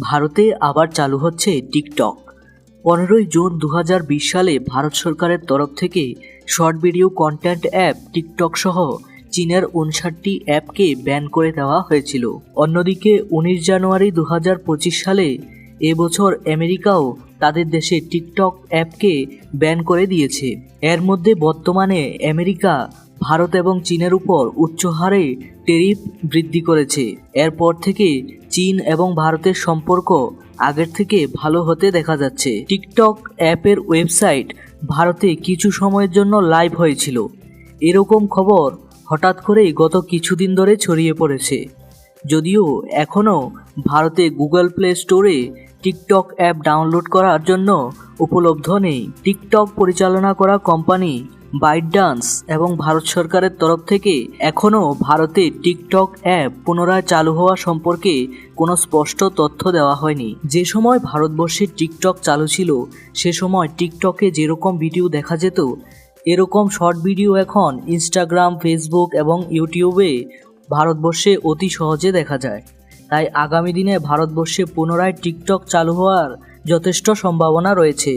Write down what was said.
ভারতে আবার চালু হচ্ছে টিকটক। পনেরোই জুন দু হাজার বিশ সালে ভারত সরকারের তরফ থেকে short video content app TikTok সহ চীনের উনষাটটি অ্যাপকে ব্যান করে দেওয়া হয়েছিল। অন্যদিকে উনিশ জানুয়ারি দু হাজার পঁচিশ সালে এবছর আমেরিকাও তাদের দেশে টিকটক অ্যাপকে ব্যান করে দিয়েছে। এর মধ্যে বর্তমানে আমেরিকা, ভারত এবং চীনের উপর উচ্চ হারে টেরিফ বৃদ্ধি করেছে। এরপর থেকে চীন এবং ভারতের সম্পর্ক আগের থেকে ভালো হতে দেখা যাচ্ছে। টিকটক অ্যাপের ওয়েবসাইট ভারতে কিছু সময়ের জন্য লাইভ হয়েছিল। এরকম খবর হঠাৎ করেই গত কিছুদিন ধরে ছড়িয়ে পড়েছে। যদিও এখনও ভারতে গুগল প্লে স্টোরে টিকটক অ্যাপ ডাউনলোড করার জন্য উপলব্ধ নেই। টিকটক পরিচালনা করা কোম্পানি বাইট ডান্স এবং ভারত সরকারের তরফ থেকে এখনও ভারতে টিকটক অ্যাপ পুনরায় চালু হওয়া সম্পর্কে কোনো স্পষ্ট তথ্য দেওয়া হয়নি। যে সময় ভারতবর্ষে টিকটক চালু ছিল, সে সময় টিকটকে যেরকম ভিডিও দেখা যেত, এরকম শর্ট ভিডিও এখন ইনস্টাগ্রাম ফেসবুক এবং ইউটিউবে ভারতবর্ষে অতি সহজে দেখা যায়। তাই আগামী দিনে ভারতবর্ষে পুনরায় টিকটক চালু হওয়ার যথেষ্ট সম্ভাবনা রয়েছে।